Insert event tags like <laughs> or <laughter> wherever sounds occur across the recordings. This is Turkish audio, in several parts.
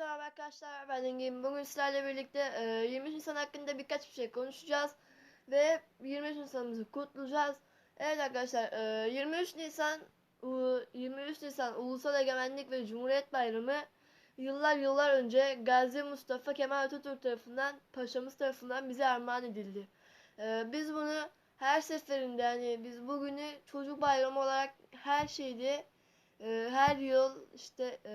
merhaba arkadaşlar ben Engin. Bugün sizlerle birlikte e, 23 Nisan hakkında birkaç bir şey konuşacağız. Ve 23 Nisan'ımızı kutlayacağız. Evet arkadaşlar e, 23 Nisan u- 23 Nisan Ulusal Egemenlik ve Cumhuriyet Bayramı yıllar yıllar önce Gazi Mustafa Kemal Atatürk tarafından paşamız tarafından bize armağan edildi. E, biz bunu her seferinde yani biz bugünü çocuk bayramı olarak her şeyde ee, her yıl işte e,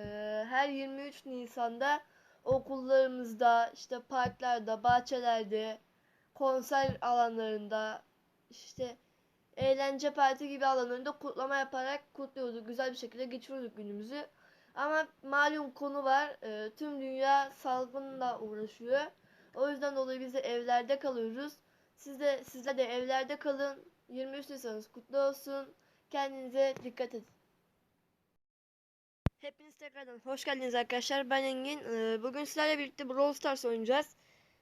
her 23 Nisan'da okullarımızda işte parklarda, bahçelerde, konser alanlarında işte eğlence parti gibi alanlarında kutlama yaparak kutluyorduk. Güzel bir şekilde geçiriyorduk günümüzü. Ama malum konu var. e, tüm dünya salgınla uğraşıyor. O yüzden dolayı biz de evlerde kalıyoruz. Siz de sizler de evlerde kalın. 23 Nisan'ınız kutlu olsun. Kendinize dikkat edin. Hepiniz tekrardan hoş geldiniz arkadaşlar. Ben Engin. Ee, Bugün sizlerle birlikte Brawl Stars oynayacağız.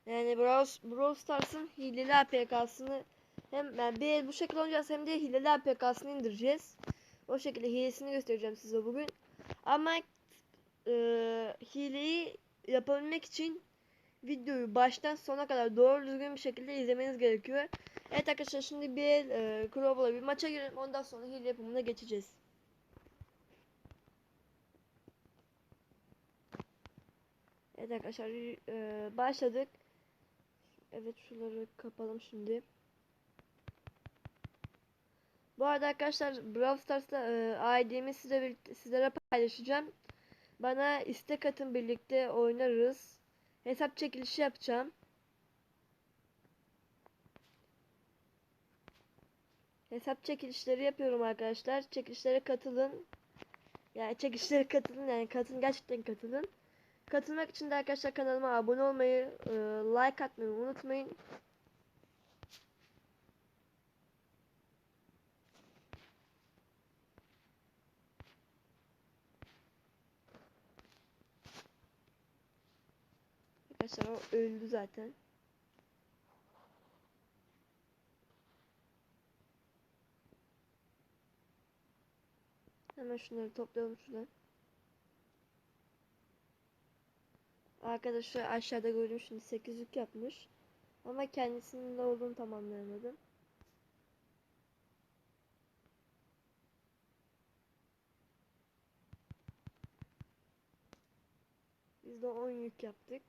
Yani Brawl, Brawl Stars'ın hileli APK'sını hem yani bir bu şekilde oynayacağız hem de hileli APK'sını indireceğiz. O şekilde hilesini göstereceğim size bugün. Ama e, hileyi yapabilmek için videoyu baştan sona kadar doğru düzgün bir şekilde izlemeniz gerekiyor. Evet arkadaşlar şimdi bir e, Crowbar'la bir maça girelim. Ondan sonra hile yapımına geçeceğiz. Evet arkadaşlar e, başladık. Evet şunları kapalım şimdi. Bu arada arkadaşlar Brawl Stars'ta e, ID'mi size birlikte, sizlere paylaşacağım. Bana istek atın birlikte oynarız. Hesap çekilişi yapacağım. Hesap çekilişleri yapıyorum arkadaşlar. Çekilişlere katılın. Yani çekilişlere katılın yani katılın gerçekten katılın. Katılmak için de arkadaşlar kanalıma abone olmayı, e, like atmayı unutmayın. Arkadaşlar o öldü zaten. Hemen şunları toplayalım şuradan. Arkadaşı aşağıda gördüm şimdi 8 yük yapmış. Ama kendisinin ne olduğunu tam anlayamadım. Biz de 10 yük yaptık.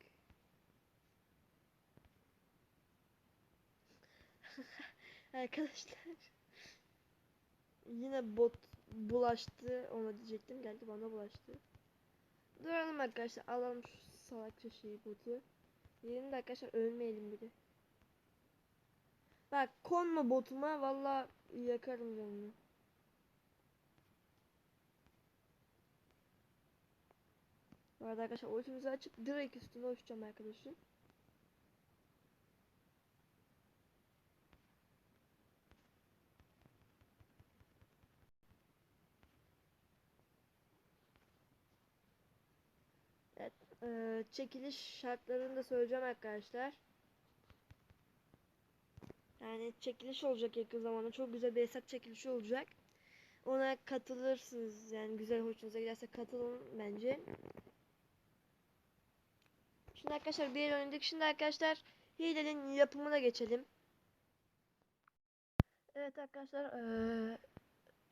<laughs> Arkadaşlar yine bot bulaştı ona diyecektim geldi bana bulaştı. Duralım arkadaşlar alalım şu salakça şeyi botu. Yerinde arkadaşlar ölmeyelim bir de. Bak konma botuma valla yakarım canını. Bu arada arkadaşlar ultimizi açıp direkt üstüne uçacağım arkadaşım. Eee, çekiliş şartlarını da söyleyeceğim arkadaşlar. Yani çekiliş olacak yakın zamanda. Çok güzel bir hesap çekilişi olacak. Ona katılırsınız. Yani güzel hoşunuza giderse katılın bence. Şimdi arkadaşlar bir el oynadık. Şimdi arkadaşlar hilenin yapımına geçelim. Evet arkadaşlar eee,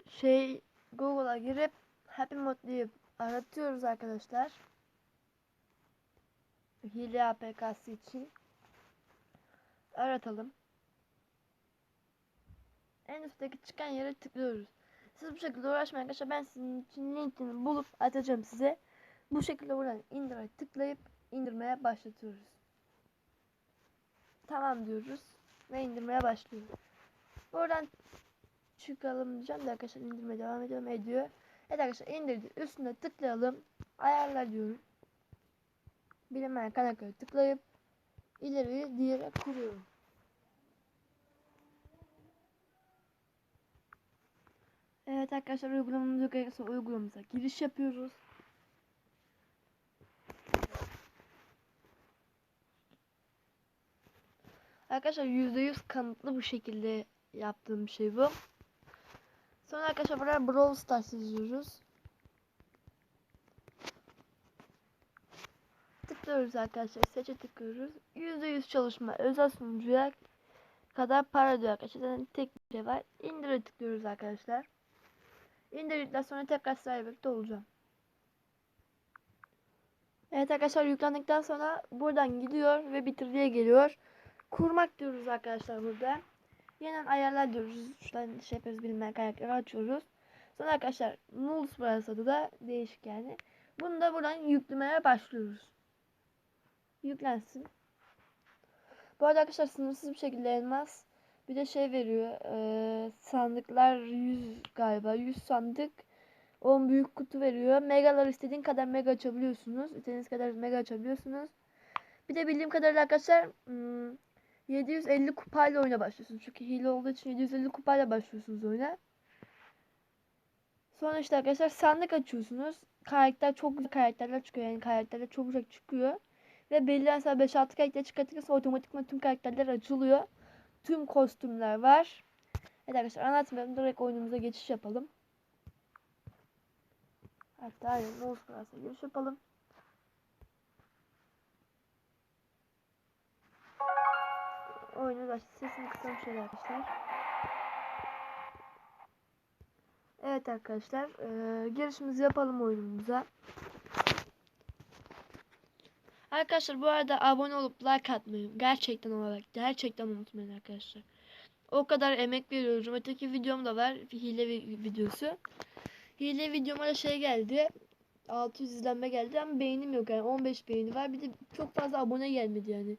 şey Google'a girip Happy Mod diye aratıyoruz arkadaşlar. Hile APK'sı için aratalım. En üstteki çıkan yere tıklıyoruz. Siz bu şekilde uğraşmayın arkadaşlar. Ben sizin için linkini bulup atacağım size. Bu şekilde buradan indire tıklayıp indirmeye başlatıyoruz. Tamam diyoruz ve indirmeye başlıyoruz. Buradan çıkalım diyeceğim de arkadaşlar indirmeye devam ediyorum ediyor. Evet arkadaşlar indirdi. Üstüne tıklayalım. Ayarlar diyorum. Bilinmeyen kaynakları tıklayıp ileri diğeri kuruyorum. Evet arkadaşlar uygulamamıza uygulamamıza giriş yapıyoruz. Arkadaşlar %100 kanıtlı bu şekilde yaptığım şey bu. Sonra arkadaşlar buraya Brawl Stars yazıyoruz. Tıklıyoruz arkadaşlar. Seçe tıklıyoruz. %100 çalışma özel sunucuya kadar para diyor arkadaşlar. Zaten tek bir şey var. İndire tıklıyoruz arkadaşlar. İndirdikten sonra tekrar sizlerle birlikte olacağım. Evet arkadaşlar yüklendikten sonra buradan gidiyor ve bitir diye geliyor. Kurmak diyoruz arkadaşlar burada. Yeniden ayarlar diyoruz. Şuradan şey yapıyoruz bilmeyen kaynakları açıyoruz. Sonra arkadaşlar Nulls burası adı da değişik yani. Bunu da buradan yüklemeye başlıyoruz. Yüklensin. Bu arada arkadaşlar sınırsız bir şekilde elmas bir de şey veriyor. E, sandıklar 100 galiba. 100 sandık 10 büyük kutu veriyor. Megalar istediğin kadar mega açabiliyorsunuz. İstediğiniz kadar mega açabiliyorsunuz. Bir de bildiğim kadarıyla arkadaşlar hmm, 750 kupayla oyuna başlıyorsunuz. Çünkü hile olduğu için 750 kupayla başlıyorsunuz oyuna. Sonra işte arkadaşlar sandık açıyorsunuz. Karakter çok güzel karakterler çıkıyor. Yani karakterler çok güzel çıkıyor. Ve belli mesela 5-6 karakter çıkartırsa otomatikman tüm karakterler açılıyor. Tüm kostümler var. Evet arkadaşlar anlatmıyorum. Direkt oyunumuza geçiş yapalım. Hatta aynen Mouse Class'a giriş yapalım. Oyunu da sesini kısalım şöyle arkadaşlar. Evet arkadaşlar e, girişimizi yapalım oyunumuza. Arkadaşlar bu arada abone olup like atmayı gerçekten olarak gerçekten unutmayın arkadaşlar. O kadar emek veriyorum. Öteki videom da var. Hile videosu. Hile videoma da şey geldi. 600 izlenme geldi ama beğenim yok yani 15 beğeni var. Bir de çok fazla abone gelmedi yani.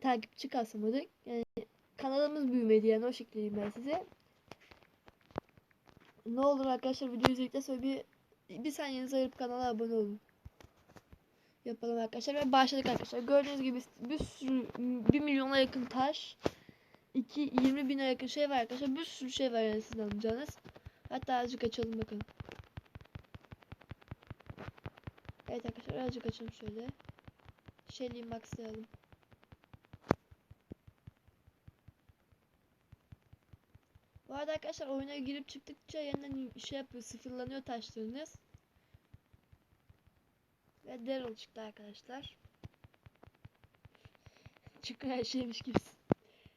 Takipçi kasamadık. Yani kanalımız büyümedi yani o şekilde ben size. Ne olur arkadaşlar video izledikten sonra bir bir saniyenizi ayırıp kanala abone olun. Yapalım arkadaşlar ve başladık arkadaşlar. Gördüğünüz gibi bir sürü 1 milyona yakın taş 2 20 bine yakın şey var arkadaşlar. Bir sürü şey var yani sizin alacağınız. Hatta azıcık açalım bakalım. Evet arkadaşlar azıcık açalım şöyle. Shelly'i maxlayalım. Bu arada arkadaşlar oyuna girip çıktıkça yeniden şey yapıyor sıfırlanıyor taşlarınız. Ve Daryl çıktı arkadaşlar. <laughs> Çünkü her şeymiş gibi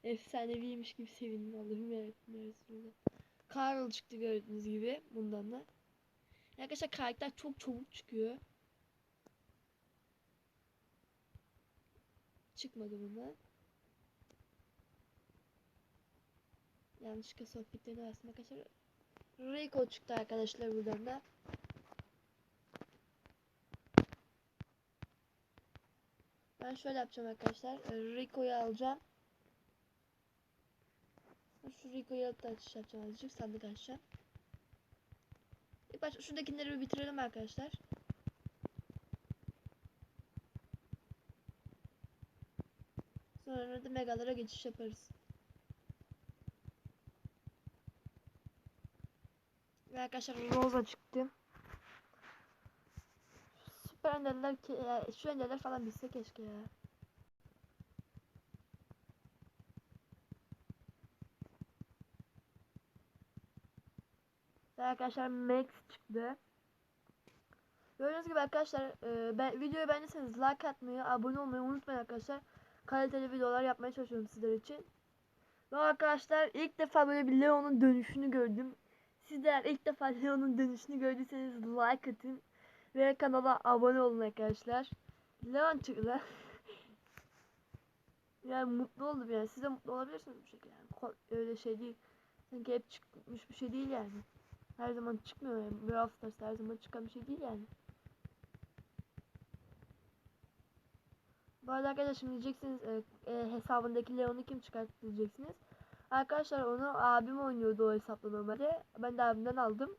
efsaneviymiş gibi sevindim Allah'ım yarabbim Resulullah. Carl çıktı gördüğünüz gibi bundan da. Arkadaşlar karakter çok çabuk çıkıyor. Çıkmadı bundan. Yanlışlıkla sohbetlerini bastım arkadaşlar. Rico çıktı arkadaşlar buradan da. Ben şöyle yapacağım arkadaşlar. Rico'yu alacağım. Şu Rico'yu alıp da açış yapacağım azıcık. Sandık açacağım. İlk başta şuradakileri bir bitirelim arkadaşlar. Sonra da megalara geçiş yaparız. Ve arkadaşlar Rosa çıktı. Süper enderler ki ya, şu enderler falan bilse keşke ya. Arkadaşlar Max çıktı. Gördüğünüz gibi arkadaşlar e, ben, videoyu beğendiyseniz like atmayı, abone olmayı unutmayın arkadaşlar. Kaliteli videolar yapmaya çalışıyorum sizler için. Ve arkadaşlar ilk defa böyle bir Leon'un dönüşünü gördüm. Sizler ilk defa Leon'un dönüşünü gördüyseniz like atın. Ve kanala abone olun arkadaşlar. Leon çıktı. <laughs> yani mutlu oldum yani. Siz de mutlu olabilirsiniz bu şekilde. Yani öyle şey değil. Sanki hep çıkmış bir şey değil yani. Her zaman çıkmıyor yani. Brawl Stars her zaman çıkan bir şey değil yani. Bu arada arkadaşlar şimdi diyeceksiniz e, e, hesabındaki Leon'u kim çıkarttı diyeceksiniz. Arkadaşlar onu abim oynuyordu o hesapla normalde. Ben de abimden aldım.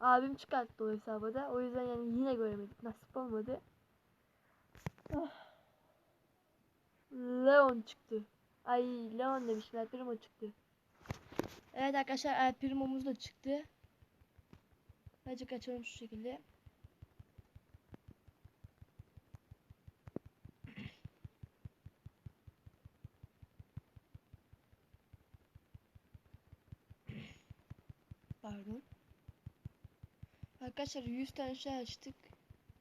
Abim çıkarttı o hesabı da. O yüzden yani yine göremedik. Nasip olmadı. Ah. Leon çıktı. Ay Leon demişim. El Primo çıktı. Evet arkadaşlar El Primo'muz da çıktı. Azıcık açalım şu şekilde. Pardon. Arkadaşlar 100 tane şey açtık.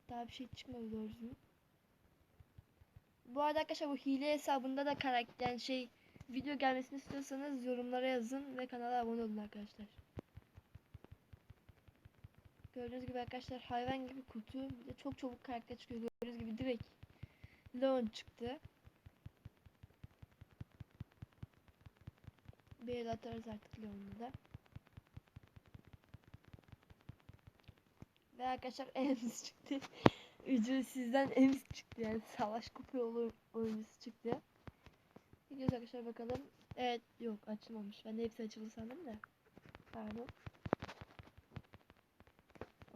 Daha bir şey çıkmadı doğru düzgün. Bu arada arkadaşlar bu hile hesabında da karakter yani şey video gelmesini istiyorsanız yorumlara yazın ve kanala abone olun arkadaşlar. Gördüğünüz gibi arkadaşlar hayvan gibi kutu bir de çok çabuk karakter çıkıyor. Gördüğünüz gibi direkt Leon çıktı. Bir el atarız artık Leon'u da. Ve arkadaşlar <laughs> Ems çıktı. Ücretsizden Ems çıktı yani savaş kupa yolu oyuncusu çıktı. Gidiyoruz arkadaşlar bakalım. Evet yok açılmamış. Ben de hepsi açıldı sandım da. Pardon.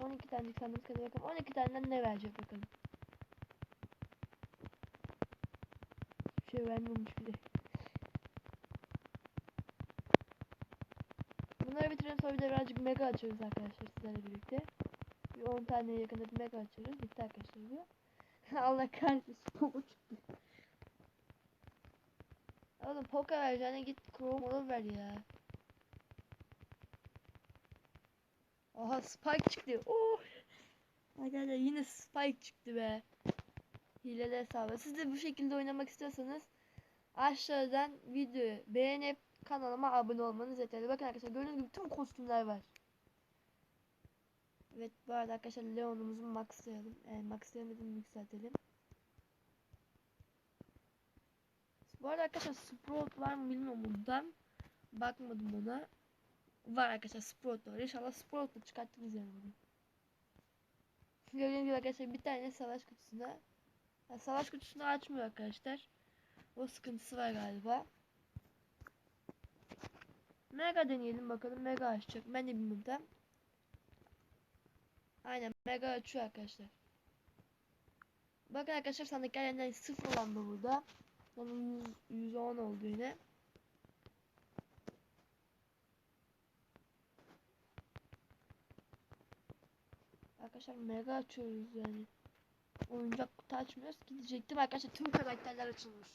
12 tane sandım hadi bakalım. 12 taneden ne verecek bakalım. Hiçbir şey vermiyormuş bile. Bunları bitirelim sonra bir de birazcık mega açıyoruz arkadaşlar sizlerle birlikte. Bir 10 tane yakında bir mega açıyoruz. Bitti arkadaşlar bu. <laughs> Allah kahretsin. <laughs> Poco çıktı. Oğlum Poco vereceğine git Chrome model ver ya. Aha Spike çıktı. Oh. Arkadaşlar yine Spike çıktı be. Hileli hesabı. Siz de bu şekilde oynamak istiyorsanız aşağıdan videoyu beğenip kanalıma abone olmanız yeterli. Bakın arkadaşlar gördüğünüz gibi tüm kostümler var. Evet bu arada arkadaşlar Leon'umuzu maxlayalım. Yani maxlayamadım yükseltelim. Bu arada arkadaşlar Sprout var mı bilmiyorum buradan. Bakmadım ona. Var arkadaşlar Sprout var. İnşallah Sprout'u çıkartırız yani bunu. Gördüğünüz gibi arkadaşlar bir tane savaş kutusunda. Yani savaş kutusunu açmıyor arkadaşlar. O sıkıntısı var galiba. Mega deneyelim bakalım. Mega açacak. Ben de bilmiyorum. Aynen mega açıyor arkadaşlar. Bakın arkadaşlar sandıklar yeniden sıfır olan bu burada. Onun 100, 110 oldu yine. Arkadaşlar mega açıyoruz yani. Oyuncak kutu açmıyoruz. Gidecektim arkadaşlar tüm karakterler açılmış.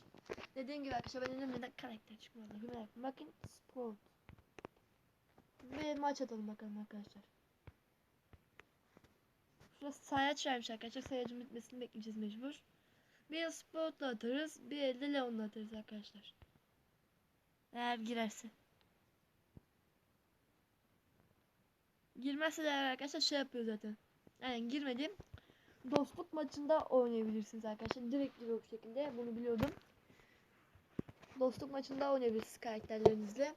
Dediğim gibi arkadaşlar ben dedim neden karakter çıkmadı. Bakın sport. Bir maç atalım bakalım arkadaşlar. Şurası sayaç vermiş arkadaşlar. Sayacın bitmesini bekleyeceğiz mecbur. Bir el Sprout'la atarız. Bir elde Leon'la atarız arkadaşlar. Eğer girerse. Girmezse de arkadaşlar şey yapıyor zaten. Yani girmedim. Dostluk maçında oynayabilirsiniz arkadaşlar. Direkt giriyor bu şekilde. Bunu biliyordum. Dostluk maçında oynayabilirsiniz karakterlerinizle.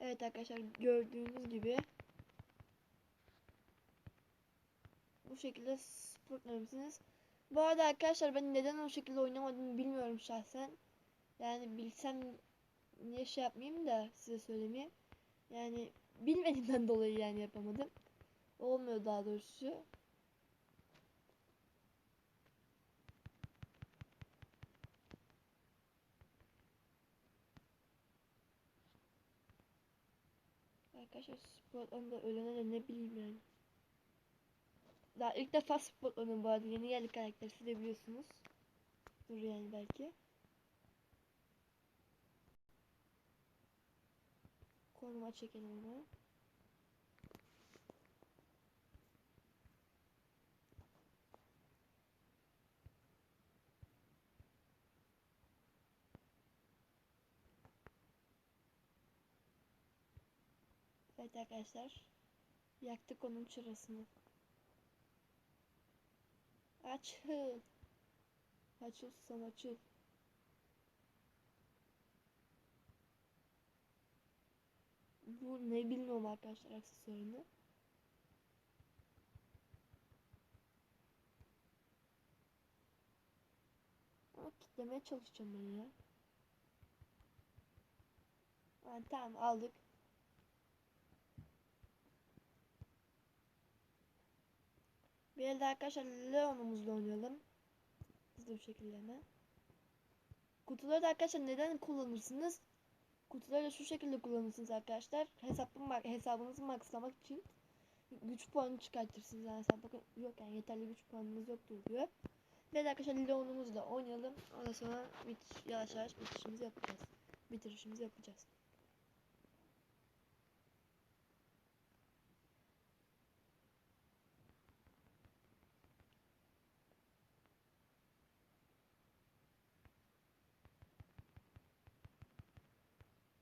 Evet arkadaşlar gördüğünüz gibi bu şekilde sportlamışsınız. Bu arada arkadaşlar ben neden o şekilde oynamadığımı bilmiyorum şahsen. Yani bilsem niye şey yapmayayım da size söylemeyeyim. Yani bilmediğimden <laughs> dolayı yani yapamadım. Olmuyor daha doğrusu. Spotlarında ölene de ne bileyim yani. Daha ilk defa spotladım bu arada. Yeni geldi karakter siz de biliyorsunuz. Dur yani belki. Koruma çekelim onu. Evet arkadaşlar. Yaktık onun çırasını. Açıl. Açıl susam açıl. Bu ne bilmiyorum arkadaşlar aksesuarını. Ama kitlemeye çalışacağım ben ya. Ha, tamam aldık. Bir elde arkadaşlar Leon'umuzla oynayalım. Hızlı bir şekilde hemen. Kutuları da arkadaşlar neden kullanırsınız? Kutuları da şu şekilde kullanırsınız arkadaşlar. Hesabını, hesabınızı maxlamak için güç puanı çıkartırsınız. Yani hesap bakın yok yani yeterli güç puanınız yoktur diyor. Ve arkadaşlar Leon'umuzla oynayalım. Ondan sonra bit yavaş yavaş bitirişimizi yapacağız. Bitirişimizi yapacağız.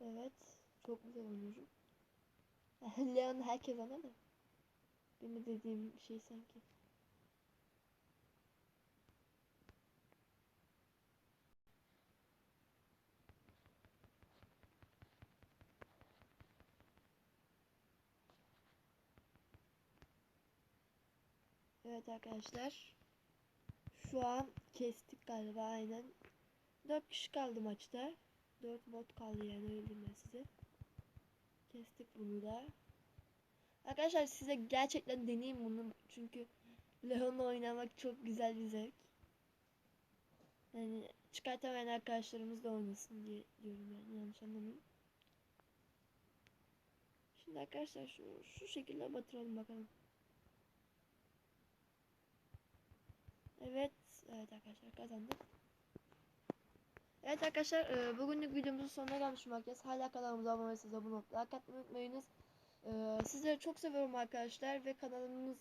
Evet. Çok güzel oynuyorum. <laughs> Leon herkes ana da. Benim dediğim şey sanki. Evet arkadaşlar. Şu an kestik galiba aynen. 4 kişi kaldı maçta. 4 bot kaldı yani öyle ben size. Kestik bunu da. Arkadaşlar size gerçekten deneyeyim bunu. Çünkü Leon'la oynamak çok güzel bir zevk. Yani çıkartamayan arkadaşlarımız da oynasın diye diyorum yani yanlış anlamayın. Şimdi arkadaşlar şu, şu şekilde batıralım bakalım. Evet, evet arkadaşlar kazandık. Evet arkadaşlar e, bugünlük videomuzun sonuna gelmiş bulunmaktayız. Hala kanalımıza abone değilseniz abone olup like atmayı unutmayınız. E, sizleri çok seviyorum arkadaşlar ve kanalımız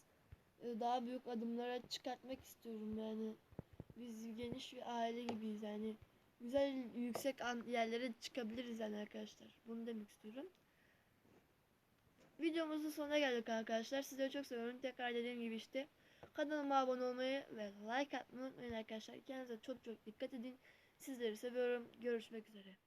e, daha büyük adımlara çıkartmak istiyorum yani. Biz geniş bir aile gibiyiz yani. Güzel yüksek yerlere çıkabiliriz yani arkadaşlar. Bunu demek istiyorum. Videomuzun sonuna geldik arkadaşlar. Sizleri çok seviyorum. Tekrar dediğim gibi işte kanalıma abone olmayı ve like atmayı unutmayın arkadaşlar. Kendinize çok çok dikkat edin. Sizleri seviyorum. Görüşmek üzere.